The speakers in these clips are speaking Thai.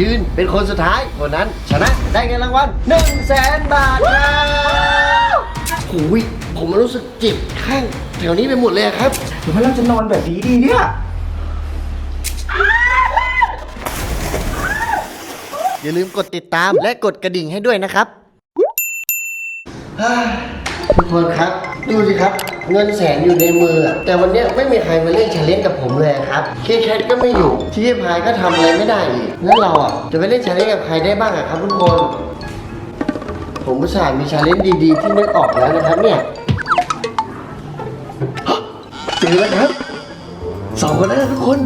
ยืนเป็นคนสุดท้ายคนนั้น ชนะได้เงินรางวัล1 0 0 0 0แสนบาทครับโอ้ยผมรู้สึกเจ็บข้างแถวนี้ไปหมดเลยอะครับหรือว่าเราจะนอนแบบนี้ดีเนี่ย อย่าลืมกดติดตามและกดกระดิ่งให้ด้วยนะครับฮ่าทุกคนครับ ดูสิครับ เงินแสนอยู่ในมือ แต่วันนี้ไม่มีใครมาเล่นชาเลนจ์กับผมเลยครับเคแคทก็ไม่อยู่ที่พายก็ทำอะไรไม่ได้อีกงั้นเราอะจะไปเล่นชาเลนจ์กับใครได้บ้างอะครับทุกคนผมอุตส่าห์มีชาเลนจ์ดีๆ ที่นึกออกแล้วนะครับเนี่ยเจอแล้วครับสองคนนั้นนะทุกคน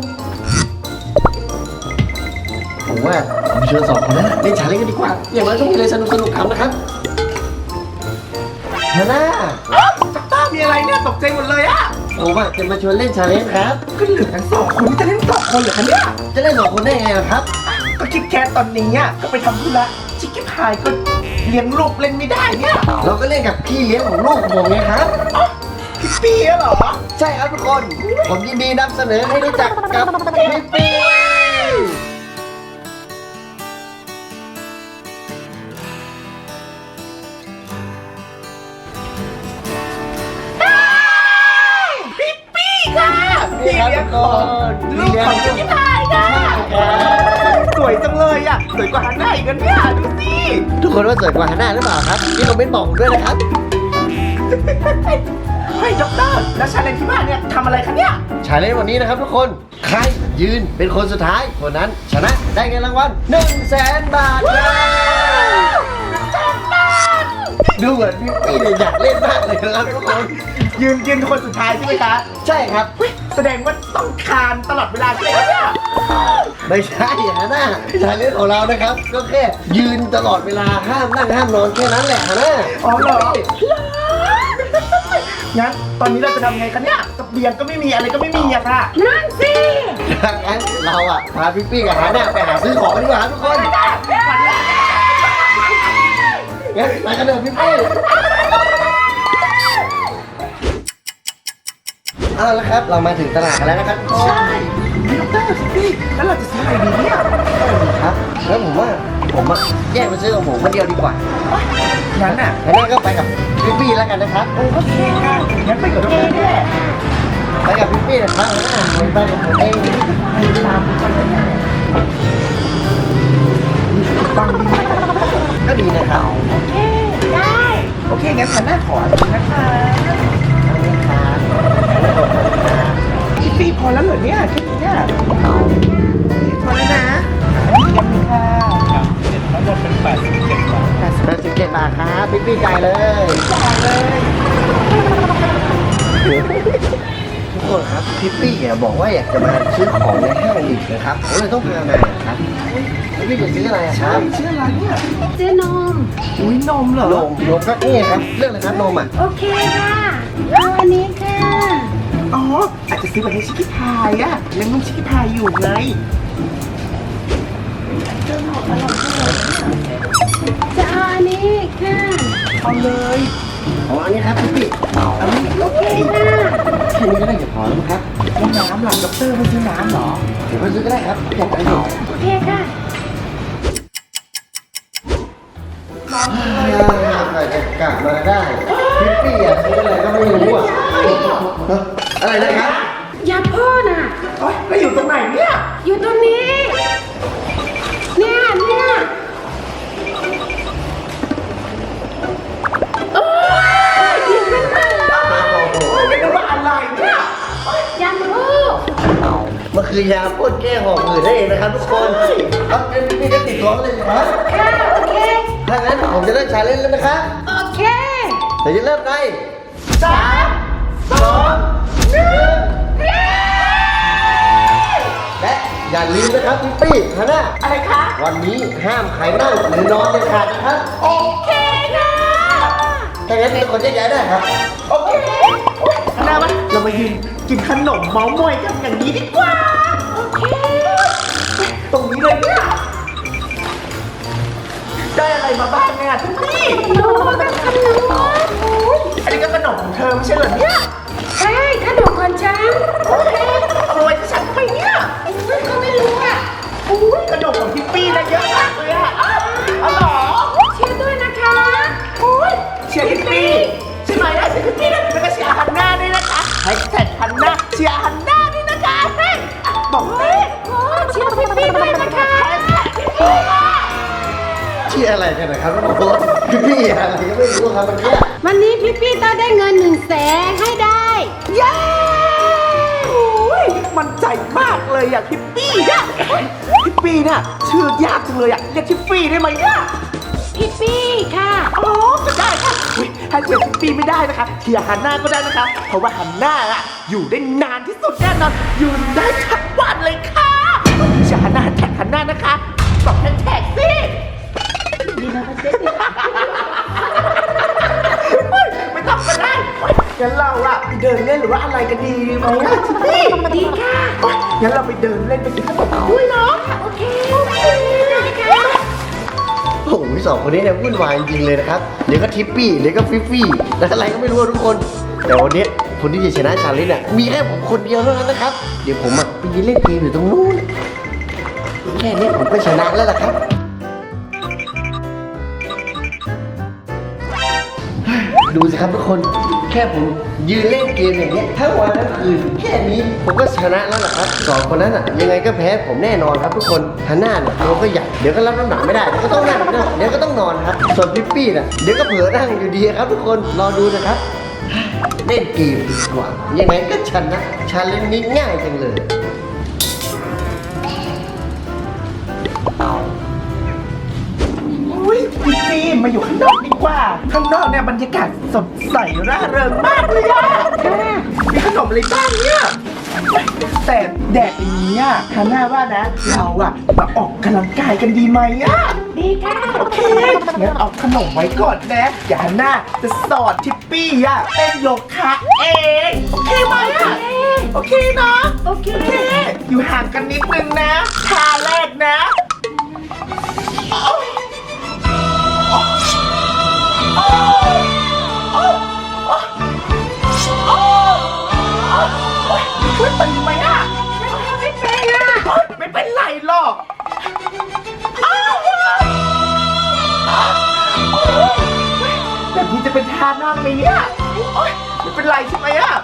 ผมว่าผมเชิญสองคนนั้นน่ะเล่นชาเลนจ์กันดีกว่า อย่างน้อยต้องมีอะไรสนุกสนุกๆทำนะครับฮาน่าจักต้า อะไรเนี่ยตกใจหมดเลยอะผมว่าจะมาชวนเล่นชาเลนจ์ครับ ก็เหลือกันสองคนจะเล่นสองคนเหรอคะเนี่ยจะเล่นสองคนได้ไงล่ะครับ ก็คิดแค่ตอนนี้อะก็ไปทำธุระชิคกี้พายก็เลี้ยงลูกเล่นไม่ได้เนี่ยเราก็เล่นกับพี่เลี้ยงของลูกของผมไงครับอ๋อพี่ปีอะเหรอ ใช่ครับทุกคน ผมยินดีนำเสนอให้รู้จักกับพี่ปี สวยกว่าฮันน่าอีกนะเนี่ยดูสิทุกคนว่าสวยกว่าฮาน่าหรือเปล่าครับที่คอมเมนต์บอกผมด้วยนะครับ เฮ้ยด็อกเตอร์แล้วชาเลนจ์ที่บ้านเนี่ยทำอะไรคะเนี่ยชาเลนจ์วันนี้นะครับทุกคน ใครยืนเป็นคนสุดท้ายคนนั้น ชนะได้เงินรางวัล1 0 0 0 0แสนบาทครับดูเหมือนพี่ปีเนี่ยอยากเล่นมากเลยนะครับทุกคน ยืนยืนคนสุดท้ายใช่ไหมคะ ใช่ครับเฮ้ย แสดงว่าต้องคานตลอดเวลาใช่ไหมคะเนี่ยไม่ใช่ฮะน่าชาเลนจ์ของเรานะครับ ก็แค่ยืนตลอดเวลาห้ามนั่งห้ามนอนแค่นั้นแหละฮะน่าอ๋อเหรองั้นตอนนี้เราจะทำไงคะเนี่ยกระเบียงก็ไม่มีอะไรก็ไม่มีอะค่ะนั่นสิดังนั้นเราอะพาพี่ปี้กับฮาน่าไปหาซื้อของกันดีกว่าครับทุกคนงั้นไปกันเถอะพี่ปี้ เอาละครับ เรามาถึงตลาดกันแล้วนะครับใช่พี่ดอกเตอร์พี่แล้วเราจะซื้ออะไรดีเนี่ยครับแล้วผมว่าผมอะแยกไปซื้อของผมคนเดียวดีกว่างั้นน่ะฮาน่าก็ไปกับพี่ปี้แล้วกันนะครับโอ้โอเคค่ะงั้นไปกับดอกเตอร์ด้วยไปกับพี่ปี้นะครับฮาน่าผมไปกับผมเองตามไปกันเลยฟังดีไหมก็ดีนะครับโอเคได้โอเคงั้นฉันน่าขออันนี้นะคะ พี่ปีพอแล้วเหรอเนี่ยแค่นี้เนี่ยพอแล้วนะอันนี้ค่ะแปดสิบเจ็ดบาทครับพี่ปี้จ่ายเลยจ่ายเลยทุกคนครับพี่ปี้อะบอกว่าอยากจะมาซื้อของในห้างอีกนะครับผมเลยต้องพามาครับพี่ปี้จะซื้ออะไรอะครับชื่ออะไรเนี่ยซื้อนมอุ้ยนมเหรอนมนมก็นี่ครับเรื่องอะไรครับนมอะโอเคค่ะเอาอันนี้ค่ะ อ๋อ อาจจะซื้อไปให้ชิคกี้พายอะเลี้ยงลูกชิคกี้พายอยู่ไงจะเอาอันนี้ค่ะเอาเลยอ๋ออันนี้ครับพี่ปี้อันนี้โอเคค่ะแค่นี้ก็ได้จะพอแล้วมั้งครับแล้วน้ำหลังด็อกเตอร์ไม่ซื้อน้ำเหรอ เดี๋ยวไปซื้อก็ได้ครับอยากไปอยู่โอเคค่ะใครจะกลับมาได้พี่ปี้อะซื้ออะไรก็ไม่รู้อะ อะไรนะครับอย่าพ่อน่ะโอ๊ยแล้วอยู่ตรงไหนเนี่ยอยู่ตรงนี้ เนี่ยเนี่ยโอ้ยหยิบขึ้นมาเลยไม่รู้ว่าอะไรเนี่ยอย่าพูดมันคือยาพ่นแก้หอบหืดนั่นเองนะครับทุกคนเอาเป็นพี่ก็ติดตัวเลยนะครับค่ะโอเคถ้างั้นผมจะเริ่มชาเลนจ์แล้วนะครับโอเค เดี๋ยวจะเริ่มในสามสองหนึ่ง และอย่าลืมนะครับพี่ปี้ฮะนะอะไรคะ วันนี้ห้ามใครนั่งหรือนอนเด็ดขาดนะครับโอเคค่ะ ถ้างั้นทุกคนแยกย้ายได้ครับโอเคโอ๊ยหน้ามันเรามายืนกินขนมเมาส์มอยกันอย่างนี้ดีกว่า โอเค ตรงนี้เลยเนี่ยได้อะไรมาบ้างเนี่ยทุกพี่หนูเป็นขนมอุ๊ยอันนี้ก็ขนมของเธอไม่ใช่เหรอเนี่ย ใช่ขนม ของฉันโอเอาไว้ที่ฉันไมเนี่ยอุ้ยเขาไม่รู้อะอุ้ยขนมของทิปปี้นะเยอะมากเลยอะอ้าวอ๋อเหรอเชียร์ด้วยนะคะโอ้ยเชียร์ทิปปี้ใช่ไหมอะเชียร์ทิปปี้นะแล้วก็เชียร์ฮันน่าด้วยนะคะแฮชแท็กฮันน่าเชียร์ฮันน่าด้วยนะคะเฮ้ยอะบอกเฮ้ยโอ้เชียร์พี่พี่ด้วยนะคะที่อะไรกันนะครับทุกคนพี่พี่อะไรก็ไม่รู้ครับมันเนี่ยวันนี้พี่พี่ต้องได้เงินหนึ่งแสนให้ได้ เย้ มันใจมากเลยอะทิปปี้เนี่ยเฮ้ยทิปปี้เนี่ยชื่อยากจังเลยอะเรียกทิปปี้ได้ไหมเนี่ยพี่พี่ค่ะอ๋อก็ได้ค่ะอุ๊ยถ้าเชียร์ทิปปี้ไม่ได้นะคะเชียร์ฮันน่าก็ได้นะคะ เพราะว่าฮันน่าอะอยู่ได้นานที่สุดแน่นอนอยู่ได้ทั้งวันเลยค่ะเชียร์ฮันน่าแท็กฮันน่านะคะสองแท็กแท็กสิ ดีนะพี่เจ๊เงั้นเราอะไปเดินเล่นหรือว่าอะไรกันดีไหมอะทิปปี้ดีค่ะเฮ้ยงั้นเราไปเดินเล่นไปซื้อขนมด้วยเนาะโอเคโอเคได้ค่ะโอ้โหสองคนนี้เนี่ยวุ่นวายจริงๆเลยนะครับ เดี๋ยวก็ทิปปี้เดี๋ยวก็ฟิฟฟี่และอะไรก็ไม่รู้อะทุกคน แต่วันนี้คนที่จะชนะชาเลนจ์อะมีแค่ผมคนเดียวเท่านั้นนะครับ เดี๋ยวผมอะไปยืนเล่นเกมอยู่ตรงนู้นแค่นี้ผมก็ชนะแล้วล่ะครับ ดูสิครับทุกคน แค่ผมยืนเล่นเกมอย่างเงี้ยทั้งวันทั้งคืนแค่นี้ผมก็ชนะแล้วล่ะครับสองคนนั้นอะยังไงก็แพ้ผมแน่นอนครับทุกคนฮันน่าเนี่ยตัวก็ใหญ่เดี๋ยวก็รับน้ำหนักไม่ได้เดี๋ยวก็ต้องนั่งเดี๋ยวก็ต้องนอนครับ ส่วนพิปปี้น่ะเดี๋ยวก็เผลอนั่งอยู่ดีครับทุกคนรอดูนะครับเล่นเกมดีกว่ายังไงก็ชนะชาเลนจ์นี้ง่ายจังเลย พี่ฟิล์มมาอยู่ข้างนอกดีกว่า ข้างนอกเนี่ยบรรยากาศสดใสร่าเริงมากเลยอะมีขนมอะไรบ้างเนี่ยแต่แดดอย่างนี้อะฮาน่าว่านะ เราอะมาออกกำลังกายกันดีไหมอะดีค่ะโอเคงั้นเอาขนมไว้ก่อนนะอย่าฮาน่าจะสอนทิปปี้อะเต้นโยคะเองโอเคไหมอะโอเคเนาะโอเคโอเคอยู่ห่างกันนิดนึงนะท่าแรกนะ ช่วยตีไหมอะไม่เป็นอะไม่เป็นไรหรอกแบบนี้จะเป็นท่านั่งไหมเนี่ยโอ๊ยไม่เป็นไรใช่ไหมอะ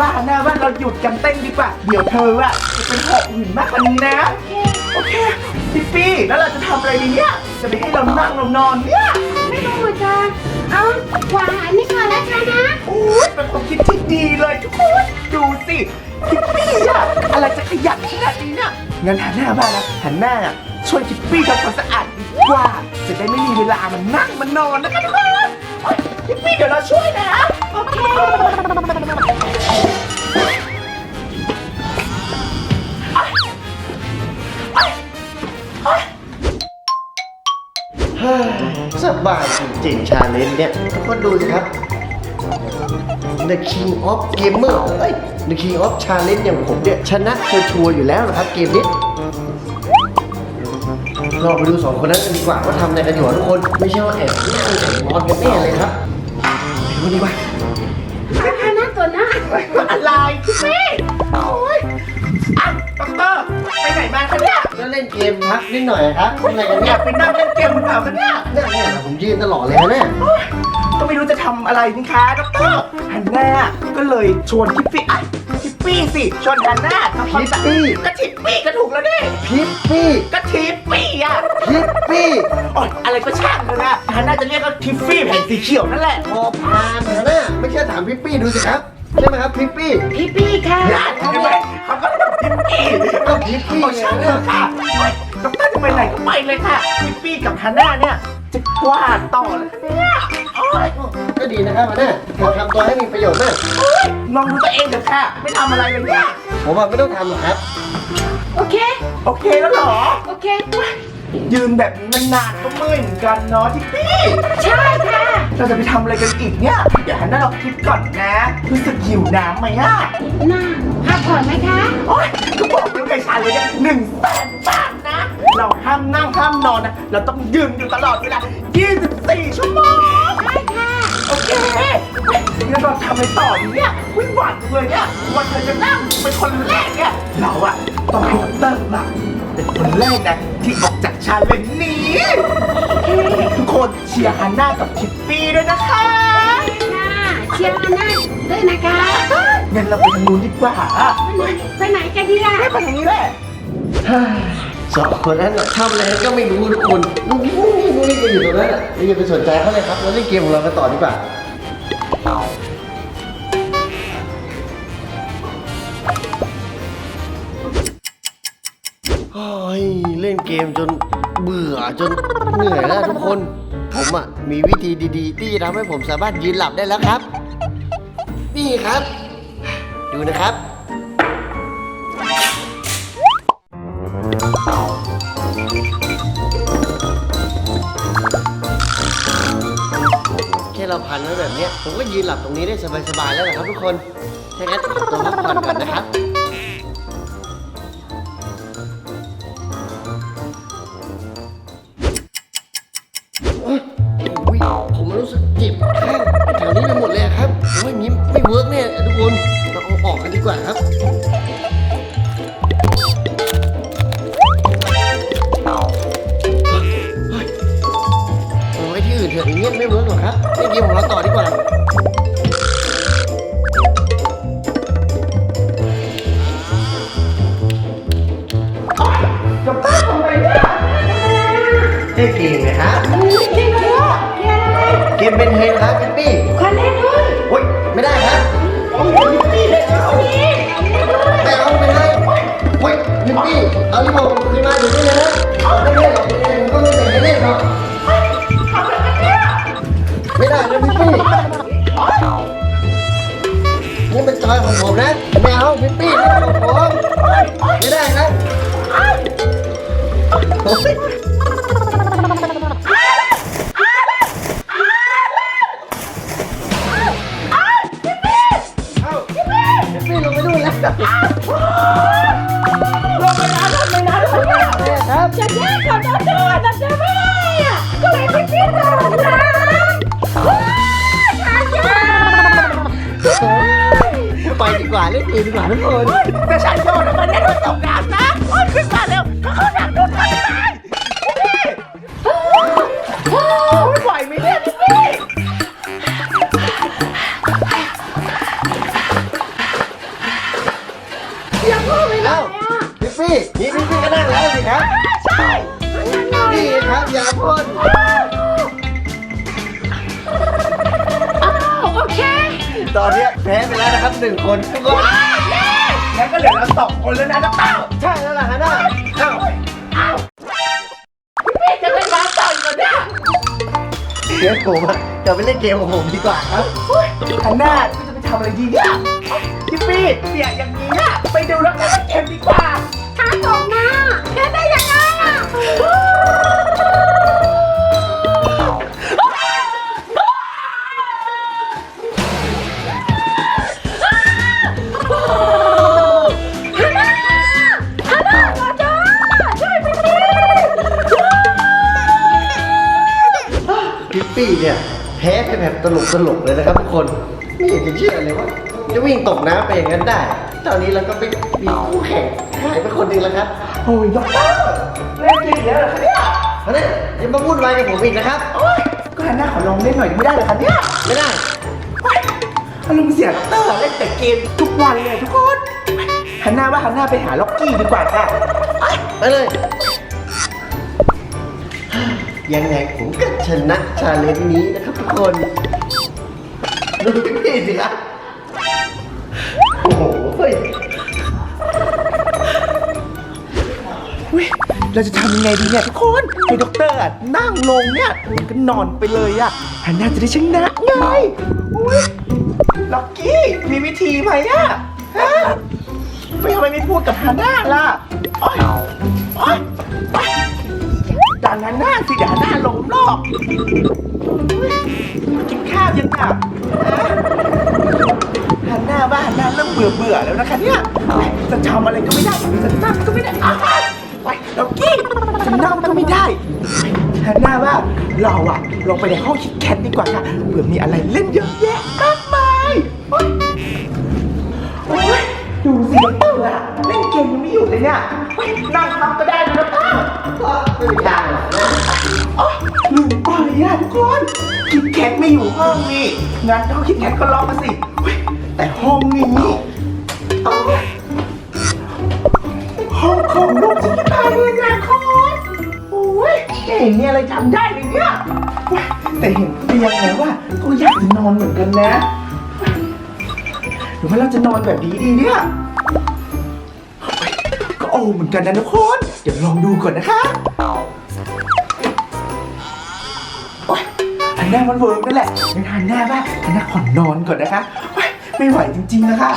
ว่าหน้าว่าเราหยุดกันเต้นดีกว่า เดี๋ยวเธออะจะเป็นหกหุ่นมากกว่านี้นะ โอเคพี่ปี้แล้วเราจะทำอะไรดีเนี่ย จะไปให้เรานั่งเรานอนเนี่ย ไม่รู้เหมือนกันเอาวางอันนี้ก่อนแล้วกันนะโอ้ยเป็นความคิดที่ดีเลยทุกคนดูสิทิปปี้อะอะไรจะขยันขนาดนี้เนี่ยงั้นหันหน้ามานะหันหน้าอะช่วยทิปปี้ทำความสะอาดดีกว่า จะได้ไม่มีเวลามันนั่งมันนอนนะคะทุกคนโอ๊ยทิปปี้เดี๋ยวเราช่วยนะโอเค สบายจริงๆ ชาเลนจ์เนี่ยก็ดูสิครับ The King of Gamer เอ้ย The King of Challenge อย่างผมเนี่ย ชนะชัวร์อยู่แล้วนะครับเกมนี้เราไปดูสองคนนั้นกันดีกว่าว่าทำอะไรกันอยู่ทุกคน ไม่ใช่ว่าแอบนั่งแอบนอนกันแน่เลยครับไปดูดีกว่า พักนิดหน่อยครับทำอะไรกันอเนี่ยยากไปนั่งเล่นเกมหรือเปล่าคะเนี่ยเนี่ยเนี่ยผมยืนตลอดเลยนะเนี่ยก็ไม่รู้จะทำอะไรนี่คะด็อกเตอร์ฮันน่าก็เลยชวนทิปปี้ไอ้ทิปปี้สิชวนฮันน่าทำความสะอาดก็ทิปปี้ก็ถูกแล้วดิพิปปี้ก็ทิปปี้อะพิปปี้โอ๊ยอะไรก็ช่างเถอะนะฮันน่าจะเรียกก็ทิฟฟี่แผ่นสีเขียวนั่นแหละพอพานเถอะนะไม่เชื่อถามพิปปี้ดูสิครับใช่ไหมครับพิปปี้พี่พี่ค่ะ นั่นใช่ไหมเขาก็ทิปปี้ก็พิปปี้โอ้ช่างเถอะค่ะโอ๊ย ดอกเตอรจะไปไหนก็ไปเลยค่ะพี่ปี้กับฮาน่าเนี่ย จะกวาดต่อเลยค่ะเนี่ยโอ๊ยก็ดีนะครับหัวหน้าผมทำตัวให้มีประโยชน์มากลองดูตัวเองเถอะค่ะ ไม่ทำอะไรเลยเนี่ย ผมว่าไม่ต้องทำหรอกครับโอเค โอเคแล้วเหรอ โอเคยืนแบบนี้นานๆก็เมื่อยเหมือนกันเนาะที่ปี้ ใช่ค่ะ เราจะไปทำอะไรกันอีกเนี่ย เดี๋ยวฮันน่าเราคิดก่อนนะ รู้สึกหิวน้ำไหมอะน่า พักผ่อนไหมคะ โอ๊ยก็บอกแล้วไงชาเลยเนี่ยหนึ่งแสนบาทนะ เราห้ามนั่งห้ามนอนนะ เราต้องยืนอยู่ตลอดเวลา24 ชั่วโมงใช่ค่ะ โอเคงั้นเราทำอะไรต่อดีเนี่ยวิ่งหวานจังเลยเนี่ย วันเธอจะนั่งเป็นคนแรกเนี่ย เราอะต้องให้ดอกเตอร์มาเป็นคนแรกนะที่ออกจากชาเลนจ์นี้ทุกคนเชียร์ฮันน่ากับทิปปี้ด้วยนะคะ ค่ะ เชียร์กันนะด้วยนะคะ งั้นเราไปทางนู้นดีกว่าไปไหนกันดีล่ะไม่ไปทางนี้แหละสองคนนั้นน่ะทำอะไรก็ไม่รู้ทุกคนนุ่งนิ่งนุ่งนิ่งกันอยู่ตรงนั้นอะไม่อย่าไปสนใจเขาเลยครับเราเล่นเกมของเรากันต่อดีกว่าโอ้ยเล่นเกมจนเบื่อจนเหนื่อยแล้วทุกคน ผมอะมีวิธีดีๆ ที่จะทำให้ผมสามารถยืนหลับได้แล้วครับ นี่ครับ ดูนะครับ แค่เราพันไว้แบบเนี้ยผมก็ยืนหลับตรงนี้ได้สบายๆแล้วนะครับทุกคนถ้างั้นขอตัวพักผ่อนก่อนนะครับ เกมเป็นเฮนครับพี่ปี้ขอเล่นด้วยโอ้ยไม่ได้ครับพี่ปี้เลยเอานี่เอาเล่นด้วยแต่เอาไปเลยโอ้ยพี่ปี้เอาที่ผมคืนมาเดี๋ยวนี้เลยนะเอาไม่เล่นหรอกผมก็ไม่ได้ให้เล่นหรอกไม่ได้นะพี่ปี้นี่เป็นจอยของผมนะไม่เอาพี่ปี้นี่เป็นของผมไม่ได้นะ ไปดูนแล้วลงไปน้ำลงไปน้ำลงไปน้ำครับจะแยกกับเราด้วยเราจะไม่ได้อะก็เลยไปกินเรานะว้าวชาเยไปดีกว่าเล่นเกมดีกว่าทุกคนแต่ฉันโดนแล้วมันได้โดนตกน้ำนะโอ้ยขึ้นมาเร็วเขาเข้า นี่ครับยาพ่นอ้าวโอเคตอนเนี้ยแพ้ไปแล้วนะครับหนึ่งคนทุกคนงั้นก็เหลือเราสองคนแล้วนะน้ำเต้าใช่แล้วล่ะฮะน่าเอ้าอ้าวพี่จะไปร้านต่อยก่อนเนี่ยเดี๋ยวผมอะจะไปเล่นเกมของผมดีกว่าครับฮันน่าจะไปทำอะไรดีเนี่ยพี่ปี้เสียอย่างนี้อะไปดูแล้วกันเกมดีกว่า ตลกตลกๆเลยนะครับทุกคน ไม่อยากจะเชื่อเลยว่าจะวิ่งตกน้ำไปอย่างนั้นได้ ตอนนี้เราก็ไปมีคู่แข่งหายไปคนหนึ่งแล้วครับโอ้ยด็อกเตอร์เล่นเกมเยอะเหรอคะเนี่ยเพราะฉะนั้นอย่ามาวุ่นวายกับผมอีกนะครับโอ้ยก็ฮันน่าขอลองเล่นหน่อยไม่ได้เหรอคะเนี่ยไม่ได้อารมณ์เสียด็อกเตอร์เล่นแต่เกมทุกวันเลยทุกคนฮันน่าว่าฮันน่าไปหาล็อกกี้ดีกว่าค่ะไปเลยยังไงผมก็ชนะชาเลนจ์นี้นะครับทุกคน ดูพี่สิครับโอ้โหเฮ้ยอุ้ยเราจะทำยังไงดีเนี่ยทุกคนให้ด็อกเตอร์อะนั่งลงเนี่ยมันก็นอนไปเลยอะฮันน่าจะได้ชนะไงอุ้ยล็อกกี้มีวิธีไหมอะฮะไม่ทำไมไม่พูดกับฮันน่าล่ะโอ๊ยโอ๊ยดังฮันน่าสิเดี๋ยวฮันน่าลงรอบอุ๊ย กินข้าวยังอะฮะฮันน่าบ้าฮันน่าเริ่มเบื่อเบื่อๆแล้วนะคะเนี่ยจะทำอะไรก็ไม่ได้จะนั่งก็ไม่ได้อ้าวไปล็อกกี้จะนั่งก็ไม่ได้ฮันน่าว่าเราอะลงไปในห้องคิดแคทดีกว่าค่ะเผื่อมีอะไรเล่นเยอะแยะมากมายโอ๊ยโอ๊ยดูสิด็อกเตอร์อะเล่นเกมยังไม่หยุดเลยเนี่ยเฮ้ยนั่งพักก็ได้นะด็อกเตอร์ก็ไม่มีทางหรอกนะอ๋อ ลืมไปอะทุกคนคิดแคทไม่อยู่ห้องนี่งั้นห้องคิดแคทก็ล็อกมาสิเฮ้ยแต่ห้องนี้อ๋อห้องของลูกชิคกี้พายเลยนะคุณโอ้ยไม่เห็นมีอะไรทำได้เลยเนี่ยเว้ยแต่เห็นเตียงแล้วว่าก็อยากจะนอนเหมือนกันนะหรือว่าเราจะนอนแบบนี้ดีเนี่ยเฮ้ยก็โอ้เหมือนกันนะทุกคนเดี๋ยวลองดูก่อนนะคะ นหน้ามันเวิร์กนั่นแหละงั้นอันหน้าว่าหันหน้าขอนอนก่อนนะคะไม่ไหวจริงๆนะคะ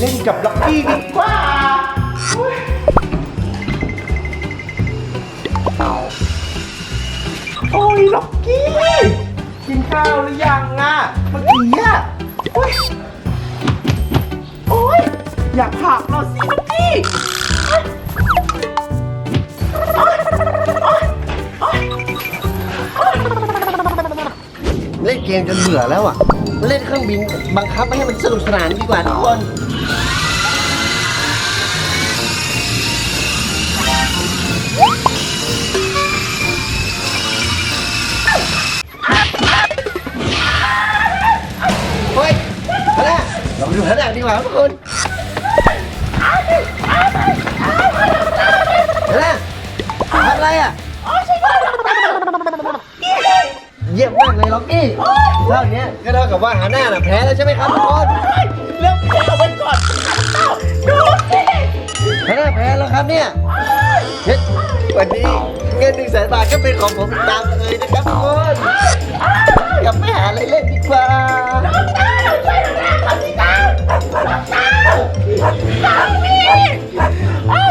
เล่นกับล็อกกี้ดีกว่าเว้ยโอ้ยล็อกกี้กินข้าวหรือยังอะเมื่อกี้อะโอ้ยโอ้ยอยากผักเราสิล็อกกี้เล่นเกมจนเบื่อแล้วอะ เล่นเครื่องบินบังคับไม่ให้มันสนุกสนานดีกว่าทุกคน เราไปดูฮะน่ะดีกว่าครับทุกคนฮะน่ะทำอะไรอะเยี่ยมมากเลยล็อกกี้เท่านี้ก็เท่ากับว่าฮาหน่าน่ะแพ้แล้วใช่ไหมครับทุกคนเริ่มแพ้เอาไว้ก่อนดูสิฮาน่าแพ้แล้วครับเนี่ยเฮ้ยวันนี้เงินหนึ่งแสนบาทก็เป็นของผมตามเคยนะครับทุกคนกลับไปหาอะไรเล่นดีกว่า สามี